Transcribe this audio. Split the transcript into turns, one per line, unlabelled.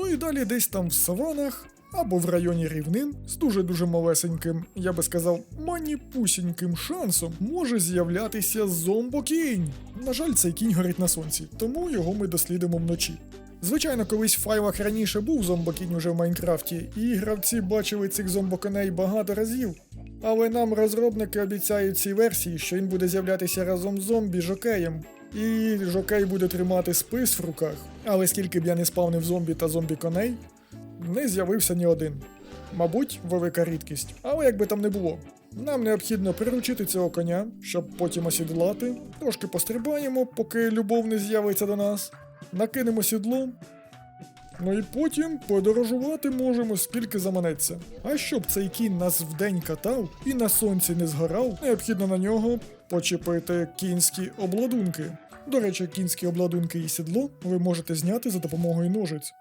Ну і далі десь там в саванах або в районі рівнин з дуже-дуже малесеньким, я би сказав, маніпусіньким шансом може з'являтися зомбокінь. На жаль, цей кінь горить на сонці, тому його ми дослідимо вночі. Звичайно, колись в файлах раніше був зомбокінь уже в Майнкрафті, і гравці бачили цих зомбоконей багато разів. Але нам розробники обіцяють цій версії, що він буде з'являтися разом з зомбі-жокеєм. І жокей буде тримати спис в руках. Але скільки б я не спавнив зомбі та зомбі-коней, не з'явився ні один. Мабуть, велика рідкість. Але як би там не було. Нам необхідно приручити цього коня, щоб потім осідлати. Трошки пострибаємо, поки любов не з'явиться до нас. Накинемо сідло. Ну і потім подорожувати можемо скільки заманеться. А щоб цей кінь нас вдень катав і на сонці не згорав, необхідно на нього почепити кінські обладунки. До речі, кінські обладунки і сідло ви можете зняти за допомогою ножиць.